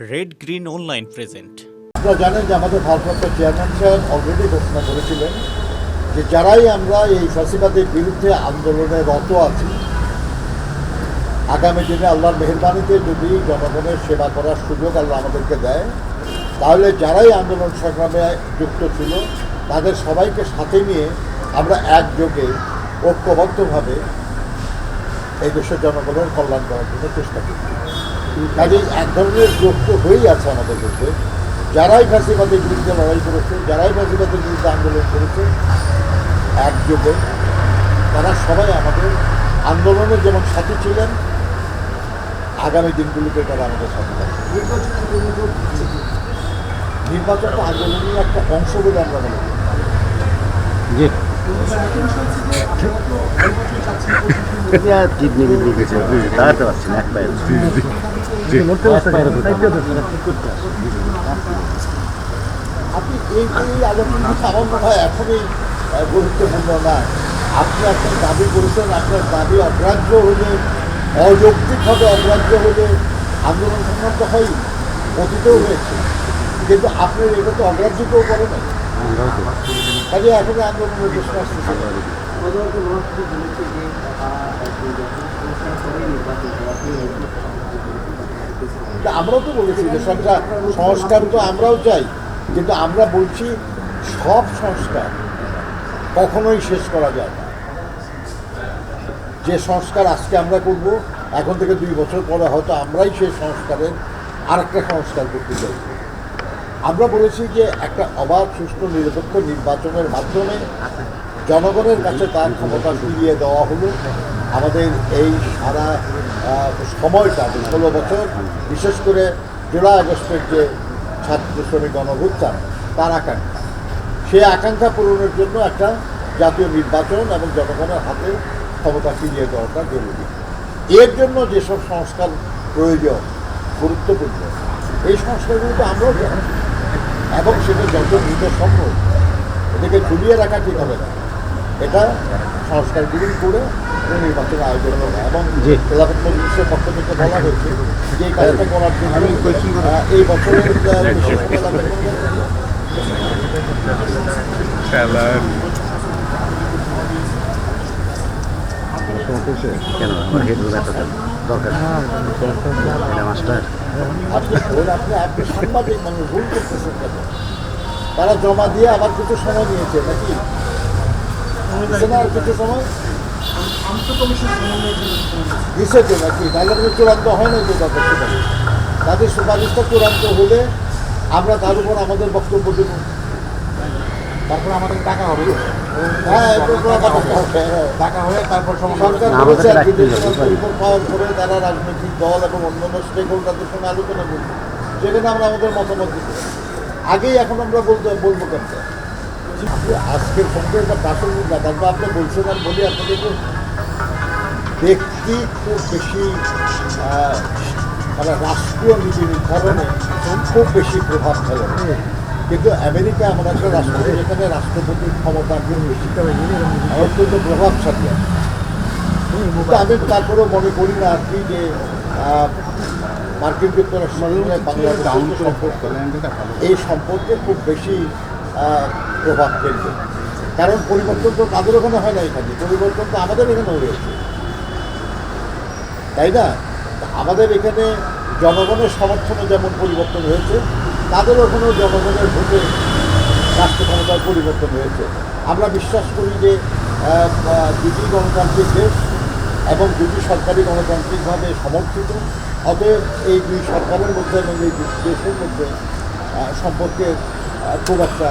Red Green online present আপনারা জানেন যে আমাদের ভারপ্রাপ্ত চেয়ারম্যান সাহেব অলরেডি ঘোষণা করেছিলেন যে যারাই আমরা এই ফাঁসিবাদের বিরুদ্ধে আন্দোলনে রত আছি, আগামী দিনে আল্লাহর মেহরবানিতে যদি জনগণের সেবা করার সুযোগ আল্লাহ আমাদেরকে দেয়, তাহলে যারাই আন্দোলন সংগ্রামে যুক্ত ছিল, তাদের সবাইকে সাথে নিয়ে আমরা একযোগে ঐক্যবদ্ধভাবে এই দেশের জনগণের কল্যাণ করার জন্য চেষ্টা করি কাজেই এক ধরনের যুক্ত হয়েই আছে আমাদের মধ্যে যারাই ফাঁসিবাদের বিরুদ্ধে লড়াই করেছে যারাই ফাঁসিবাদের বিরুদ্ধে আন্দোলন করেছে একযোগে তারা সবাই আমাদের আন্দোলনে যেমন সাথী ছিলেন আগামী দিনগুলিতে তারা আমাদের সাথে থাকবে নির্বাচন তো আন্দোলনের একটা অংশ বলে আমরা মনে করি দাঁড়াতে পারছি না এক পায়ে আপনি এই এই আলোচনাটা হয় এখনই গুরুত্বপূর্ণ না। আপনি এখন দাবি করেছেন আপনার দাবি অগ্রাহ্য হলে অযৌক্তিকভাবে অগ্রাহ্য হলে আন্দোলন সংগ্রাম তো হয়ই অতীতেও হয়েছে। কিন্তু আপনার এটা তো অগ্রাহ্য কেউ করে না কাজে এখন আন্দোলনের প্রশ্ন আসতেছে। তা আমরাও তো বলেছি যে সংস্কার সংস্কার তো আমরাও চাই। কিন্তু আমরা বলছি সব সংস্কার কখনোই শেষ করা যায় না। যে সংস্কার আজকে আমরা করব, এখন থেকে দুই বছর পরে হয়তো আমরাই সেই সংস্কারের আরেকটা সংস্কার করতে চাই। আমরা বলেছি যে একটা অবাধ, সুষ্ঠু, নিরপেক্ষ নির্বাচনের মাধ্যমে জনগণের কাছে তার ক্ষমতা ফিরিয়ে দেওয়া হলো। আমাদের এই সারা সময়টা ষোলো বছর, বিশেষ করে জুলাই আগস্টের যে ছাত্র শ্রমিক গণভুত্থান তার আকাঙ্ক্ষা। সেই আকাঙ্ক্ষা পূরণের জন্য একটা জাতীয় নির্বাচন এবং জনগণের হাতে ক্ষমতা ফিরিয়ে দেওয়াটা জরুরি। এর জন্য যেসব সংস্কার প্রয়োজন, গুরুত্বপূর্ণ, এই সংস্কারগুলো তো আমরাও জানি এবং সেটা যত দ্রুত সম্ভব, এটাকে ঝুলিয়ে রাখা ঠিক হবে না। এটা সংস্কারগুলি করে একটা নির্বাচন আয়োজন করা এবং খেলাফত মজলিসের পক্ষ থেকে বলা হয়েছে যে এই কাজটা করার জন্য এই বছরের আহ, কেন? আমার হেড ব্যথা দরকার। এটা মাস্টার আপনি আপনি আপনি সাংবাদিক মানুষ ভুল করতেছেন তারা জমা দিয়ে আবার কিছু সময় নিয়েছে নাকি? না তো নাকি তাহলে চূড়ান্ত হয় তো তাদের সুপারিশ তাদের সুপারিশটা চূড়ান্ত হলে আমরা তার উপর আমাদের বক্তব্য দেব তারপর আমাদের টাকা হবে। টাকা তারপর না, রাজনৈতিক দল এবং অন্যান্য স্টেক হোল্ডারদের সঙ্গে আলোচনা করবে সেখানে আমরা আমাদের মতামত দিতে আগেই এখন আমরা বলতে বলব কেন আজকের সঙ্গে একটা প্রাসঙ্গিক না তারপর আপনি বলছেন আর বলি আপনাদেরকে ব্যক্তি খুব বেশি মানে রাষ্ট্রীয় নীতি নির্ধারণে খুব বেশি প্রভাব ফেলে। কিন্তু আমেরিকা এমন একটা রাষ্ট্র যেখানে রাষ্ট্রপতির ক্ষমতা অত্যন্ত প্রভাবশালী। আমি তারপরেও মনে করি না আর কি যে মার্কিন যুক্তরাষ্ট্রের সঙ্গে বাংলাদেশের যে সম্পর্ক এই সম্পর্কে খুব বেশি প্রভাব ফেলবে। কারণ পরিবর্তন তো তাদের ওখানে হয় না এখানে? পরিবর্তন তো আমাদের এখানেও রয়েছে তাই না? আমাদের এখানে জনগণের সমর্থনে যেমন পরিবর্তন হয়েছে, তাদের ওখানেও জনগণের ভোটে রাষ্ট্র ক্ষমতার পরিবর্তন হয়েছে। আমরা বিশ্বাস করি যে দুটি গণতান্ত্রিক দেশ এবং দুটি সরকারি গণতান্ত্রিকভাবে সমর্থিত। অতএব এই দুই সরকারের মধ্যে এবং এই দেশের মধ্যে সম্পর্কে খুব একটা